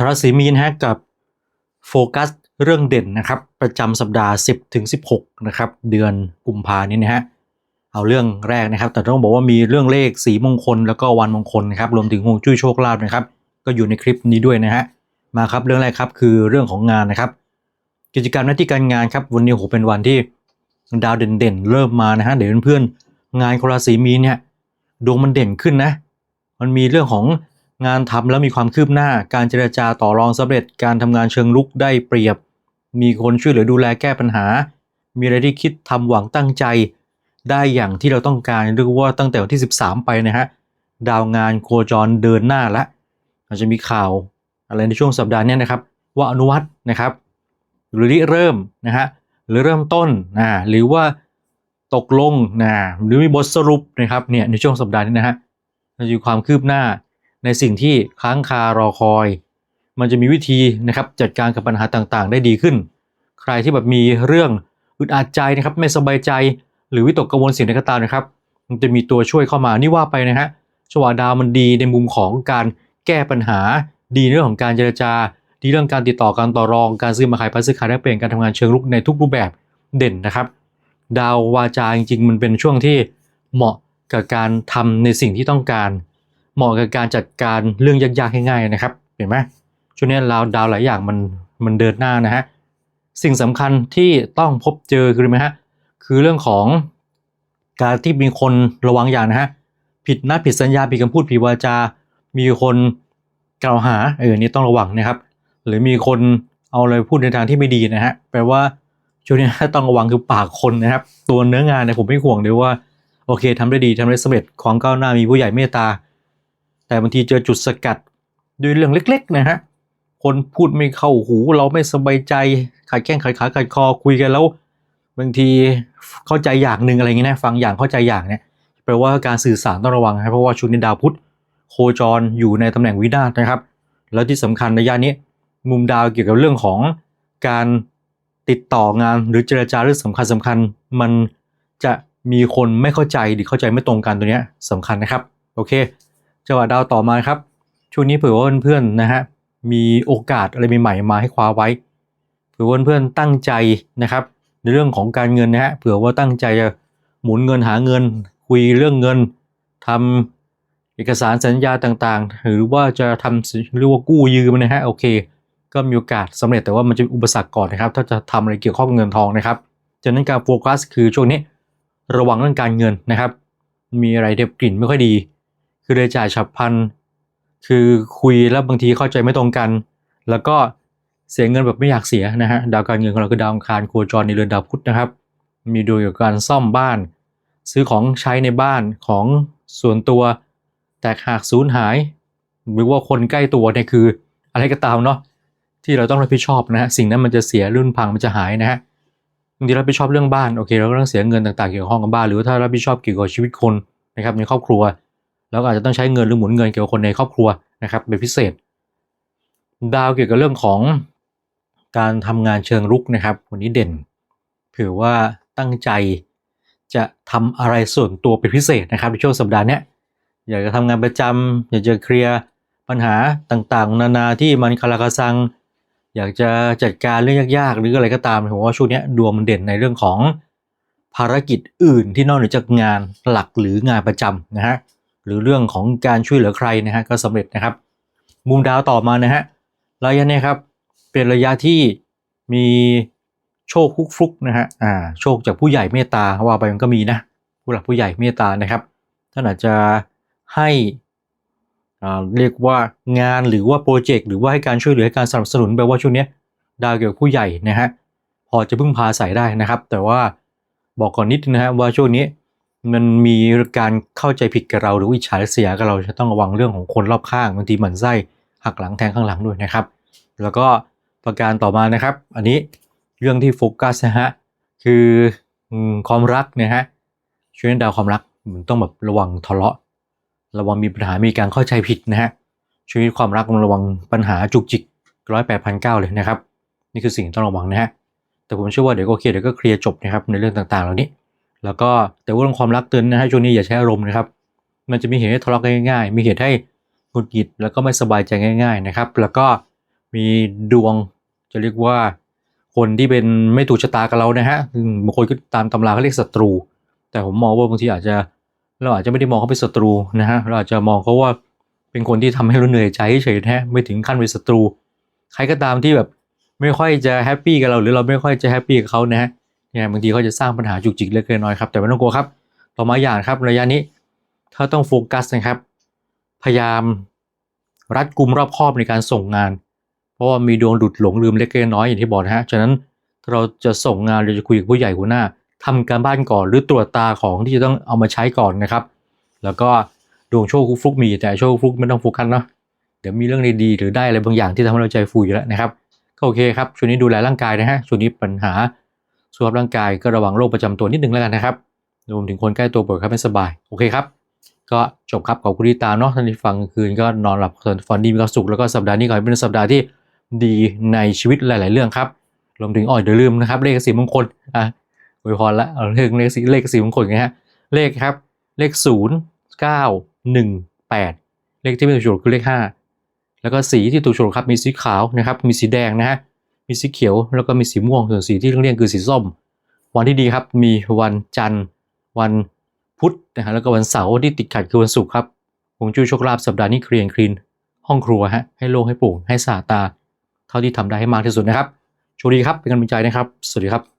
ชาวราศีมีนฮะกับโฟกัสเรื่องเด่นนะครับ ประจำสัปดาห์ 10ถึง16 นะครับ เดือนกุมภานี้นะฮะเอาเรื่องแรกนะครับ แต่ต้องบอกว่ามีเรื่องเลขสีมงคลแล้วก็วันมงคลนะครับรวมถึงฮวงจุ้ยโชคลาภนะครับ ก็อยู่ในคลิปนี้ด้วยนะฮะมาครับเรื่องแรกครับคือเรื่องของงานนะครับ กิจกรรมหน้าที่การงานครับวันนี้โหเป็นวันที่ดาวเด่นๆเริ่มมานะฮะเดี๋ยวเพื่อนๆงานคนราศีมีนเนี่ยดวงมันเด่นขึ้นนะ มันมีเรื่องของ งานทำแล้วมีความคืบหน้า การเจรจาต่อรองสำเร็จ การทำงานเชิงลุกได้เปรียบ มีคนช่วยเหลือดูแลแก้ปัญหา มีอะไรที่คิดทำหวังตั้งใจ ได้อย่างที่เราต้องการเรียกว่าตั้งแต่วันที่ 13 ไปนะฮะ ดาวงานโคจรเดินหน้าละอาจจะมีข่าวอะไรในช่วงสัปดาห์นี้นะครับ ว่าอนุวัตนะครับ หรือริเริ่มนะฮะหรือเริ่มต้นนะหรือว่าตกลงนะหรือมีบทสรุปนะครับเนี่ยในช่วงสัปดาห์นี้นะฮะจะมีความคืบหน้า ในสิ่งที่ค้างคารอคอย มันจะมีวิธีนะครับจัดการกับปัญหาต่างๆ ได้ดีขึ้น ใครที่แบบมีเรื่องอึดอัดใจนะครับไม่สบายใจ หรือวิตกกังวลสิ่งใดก็ตามนะครับ มันจะมีตัวช่วยเข้ามานี่ว่าไปนะฮะชวาดาวมันดีในมุมของการแก้ปัญหาดีเรื่องของการเจรจา ดีเรื่องการติดต่อการต่อรองการซื้อมาขายพัสดุขายแลกเปลี่ยนการทำงานเชิงรุกในทุกรูปแบบเด่นนะครับ ดาววาจาจริงๆ มันเป็นช่วงที่เหมาะกับการทำในสิ่งที่ต้องการ เหมาะกับการจัดการเรื่องยากๆง่ายๆนะครับ เห็นไหมช่วงนี้ดาดาวหลายอย่างมันมันเดินหน้านะฮะสิ่งสำคัญที่ต้องพบเจอคืออะไรไหมฮะคือเรื่องของการที่มีคนระวังอย่างนะฮะผิดนัดผิดสัญญาผิดคำพูดผิดวาจา มีคนกล่าวหาเออนี่ต้องระวังนะครับ หรือมีคนเอาอะไรพูดในทางที่ไม่ดีนะฮะแปลว่าช่วงนี้ต้องระวังคือปากคนนะครับ ตัวเนื้องานเนี่ยผมไม่ห่วงเลยว่า โอเคทำได้ดีทำได้สำเร็จความก้าวหน้ามีผู้ใหญ่เมตตา แต่บางทีเจอจุดสกัดด้วยเรื่องเล็ก ๆ นะฮะ คนพูดไม่เข้าหูเราไม่สบายใจขัดแข้งขัดขาขัดคอคุยกันแล้ว บางทีเข้าใจอย่างหนึ่งอะไรเงี้ยนะฟังอย่างเข้าใจอย่างเนี่ยแปลว่าการสื่อสารต้องระวังนะครับเพราะว่าชุนี้ดาวพุธโคจรอยู่ในตำแหน่งวินาศนะครับ แล้วที่สำคัญในย่านนี้มุมดาวเกี่ยวกับเรื่องของการติดต่องานหรือเจรจาเรื่องสำคัญสำคัญมันจะมีคนไม่เข้าใจหรือเข้าใจไม่ตรงกันตัวเนี้ยสำคัญนะครับ โอเค จังหวะดาวต่อมาครับ ช่วงนี้เผื่อว่าเพื่อนๆนะฮะมีโอกาสอะไรใหม่ๆมาให้คว้าไว้เผื่อว่าเพื่อนๆตั้งใจนะครับ ในเรื่องของการเงินนะฮะเผื่อว่าตั้งใจจะหมุนเงินหาเงิน คุยเรื่องเงินทำเอกสารสัญญาต่างๆ หรือว่าจะทำเรียกว่ากู้ยืมนะฮะโอเค ก็มีโอกาสสำเร็จแต่ว่ามันจะมีอุปสรรคก่อนนะครับ ถ้าจะทำอะไรเกี่ยวข้องกับเงินทองนะครับจากนั้นการโฟกัสคือช่วงนี้ระวังเรื่องการเงินนะครับ มีอะไรเด็บกลิ่นไม่ค่อยดี คือรายจ่ายฉับพลัน คือคุยแล้วบางทีเข้าใจไม่ตรงกัน แล้วก็เสียเงินแบบไม่อยากเสียนะฮะ ดาวการเงินของเราคือดาวอังคารโคจรในเรือนดาวพุธนะครับ มีโดยกับการซ่อมบ้าน ซื้อของใช้ในบ้านของส่วนตัวแตกหักสูญหาย หรือว่าคนใกล้ตัวเนี่ยคือ อะไรก็ตามเนาะที่เราต้องรับผิดชอบนะฮะสิ่งนั้นมันจะเสียรุ่นพังมันจะหายนะฮะบางทีรับผิดชอบเรื่องบ้านโอเคเราก็ต้องเสียเงินต่างๆเกี่ยวกับห้องกับบ้าน หรือว่าถ้ารับผิดชอบเกี่ยวกับชีวิตคนนะครับในครอบครัว แล้วก็อาจจะต้องใช้เงินหรือหมุนเงินเกี่ยวกับคนในครอบครัวนะครับเป็นพิเศษ ดาวเกี่ยวกับเรื่องของการทำงานเชิงรุกนะครับวันนี้เด่นถือว่าตั้งใจจะทำอะไรส่วนตัวเป็นพิเศษนะครับในช่วงสัปดาห์นี้อยากจะทำงานประจำอยากจะเคลียร์ปัญหาต่างๆ นานาที่มันคาราคาซัง อยากจะจัดการเรื่องยากๆ หรืออะไรก็ตามผมว่าช่วงนี้ดวงมันเด่นในเรื่องของภารกิจอื่นที่นอกเหนือจากงานหลักหรืองานประจำนะฮะ หรือเรื่องของการช่วยเหลือใครนะฮะก็สำเร็จนะครับ มุมดาวต่อมานะฮะระยะนี้ครับเป็นระยะที่มีโชคฟุกฟุกนะฮะอ่าโชคจากผู้ใหญ่เมตตาว่าไปมันก็มีนะผู้หลักผู้ใหญ่เมตตานะครับท่านอาจจะให้อ่าเรียกว่างานหรือว่าโปรเจกต์หรือว่าให้การช่วยเหลือให้การสนับสนุนแปลว่าช่วงนี้ดาวเกี่ยวกับผู้ใหญ่นะฮะพอจะพึ่งพาใส่ได้นะครับ แต่ว่าบอกก่อนนิดนะฮะว่าช่วงนี้ มันมีการเข้าใจผิดกับเราหรือวิจาริษยกับเราจะต้องระวังเรื่องของคนรอบข้างบางทีหมันไส้หักหลังแทงข้างหลังด้วยนะครับ แล้วก็ประการต่อมานะครับ อันนี้เรื่องที่โฟกัสนะฮะคือความรักนะฮะช่วงนี้ดาวความรักมันต้องแบบระวังทะเลาะ ระวังมีปัญหามีการเข้าใจผิดนะฮะช่วงนี้ความรักมันระวังปัญหาจุกจิกร้อยแปดพันเก้าเลยนะครับ นี่คือสิ่งต้องระวังนะฮะแต่ผมเชื่อว่าเดี๋ยวก็โอเคเดี๋ยวก็เคลียร์จบนะครับในเรื่องต่างๆ เหล่านี้ แล้วก็แต่ว่าเรื่องความรักเตือนนะฮะช่วงนี้อย่าใช้อารมณ์นะครับ มันจะมีเหตุให้ทะเลาะกันง่าย ๆ มีเหตุให้หงุดหงิดแล้วก็ไม่สบายใจง่าย ๆนะครับ แล้วก็มีดวงจะเรียกว่าคนที่เป็นไม่ถูกชะตากับเรานะฮะบางคนก็ตามตำราเขาเรียกศัตรู แต่ผมมองว่าบางทีอาจจะเราอาจจะไม่ได้มองเขาเป็นศัตรูนะฮะเราอาจจะมองเขาว่าเป็นคนที่ทำให้เราเหนื่อยใจเฉยๆนะฮะไม่ถึงขั้นเป็นศัตรู ใครก็ตามที่แบบไม่ค่อยจะแฮปปี้กับเราหรือเราไม่ค่อยจะแฮปปี้กับเขานะฮะ เนี่ยบางทีเขาจะสร้างปัญหาจุกจิกเล็กน้อยครับแต่ไม่ต้องกลัวครับต่อมาอย่างครับระยะนี้ถ้าต้องโฟกัสนะครับ พยายามรัดกุมรอบคอบในการส่งงาน เพราะว่ามีดวงหลุดหลงลืมเล็กน้อยอย่างที่บอกนะฮะฉะนั้นเราจะส่งงานเราจะคุยกับผู้ใหญ่หัวหน้าทำการบ้านก่อนหรือตรวจตาของที่จะต้องเอามาใช้ก่อนนะครับ แล้วก็ดวงโชคฟลุกมีแต่โชคฟลุกไม่ต้องโฟกัสเนาะเดี๋ยวมีเรื่องดีๆหรือได้อะไรบางอย่างที่ทำให้เราใจฟูอยู่แล้วนะครับก็โอเคครับช่วงนี้ดูแลร่างกายนะฮะช่วงนี้ปัญหา สุขภาพร่างกายก็ระวังโรคประจำตัวนิดนึงแล้วกันนะครับรวมถึงคนใกล้ตัวป่วยครับไม่สบาย โอเคครับ ก็จบครับขอบคุณที่ตามเนาะท่านที่ฟังคืนก็นอนหลับฝันดีมีความสุขแล้วก็สัปดาห์นี้ขอให้เป็นสัปดาห์ที่ดีในชีวิตหลาย ๆ เรื่องครับรวมถึงอ๋ออย่าลืมนะครับ เลขสีมงคลอะอวยพรละเอาเลขเลขสีเลขสีมงคลไงฮะเลขครับ เลขศูนย์เก้าหนึ่งแปดเลขที่ไม่ถูกโฉลกคือเลขห้าแล้วก็สีที่ถูกโฉลกครับมีสีขาวนะครับ มีสีแดงนะฮะ มีสีเขียวแล้วก็มีสีม่วงส่วนสีที่เลี่ยงคือสีส้ม วันที่ดีครับมีวันจันทร์ วันพุธนะฮะแล้วก็วันเสาร์ที่ติดขัดคือวันศุกร์ครับผงจูโชคลาภสัปดาห์นี้เคลียร์คลีนห้องครัวฮะให้โล่งให้โปร่งให้สะอาดตา เท่าที่ทำได้ให้มากที่สุดนะครับโชคดีครับเป็นกำลังใจนะครับ สวัสดีครับ